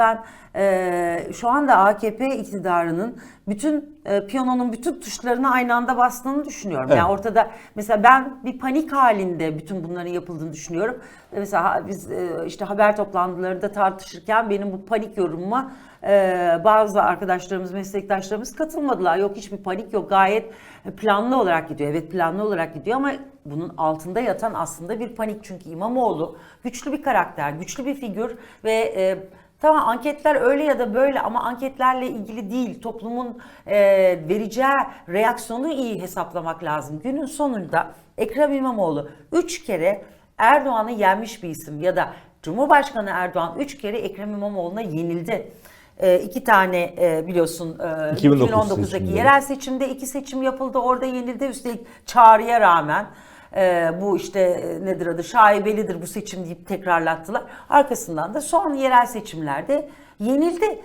ben e, şu anda AKP iktidarının bütün e, piyanonun bütün tuşlarına aynı anda bastığını düşünüyorum. Evet. Yani ortada mesela ben bir panik halinde bütün bunların yapıldığını düşünüyorum. E, Mesela biz e, işte haber toplantılarında tartışırken benim bu panik yorumuma e, bazı arkadaşlarımız, meslektaşlarımız katılmadılar. Yok hiçbir panik yok gayet planlı olarak gidiyor. Evet planlı olarak gidiyor ama bunun altında yatan aslında bir panik. Çünkü İmamoğlu güçlü bir karakter, güçlü bir figür ve e, Tamam anketler öyle ya da böyle ama anketlerle ilgili değil. Toplumun e, vereceği reaksiyonu iyi hesaplamak lazım. Günün sonunda Ekrem İmamoğlu 3 kere Erdoğan'ı yenmiş bir isim ya da Cumhurbaşkanı Erdoğan 3 kere Ekrem İmamoğlu'na yenildi. E, iki tane e, biliyorsun e, 2019 2019'daki seçimleri. yerel seçimde iki seçim yapıldı. Orada yenildi üstelik çağrıya rağmen. E, bu işte e, nedir adı şaibelidir bu seçim deyip tekrarlattılar. Arkasından da son yerel seçimlerde yenildi.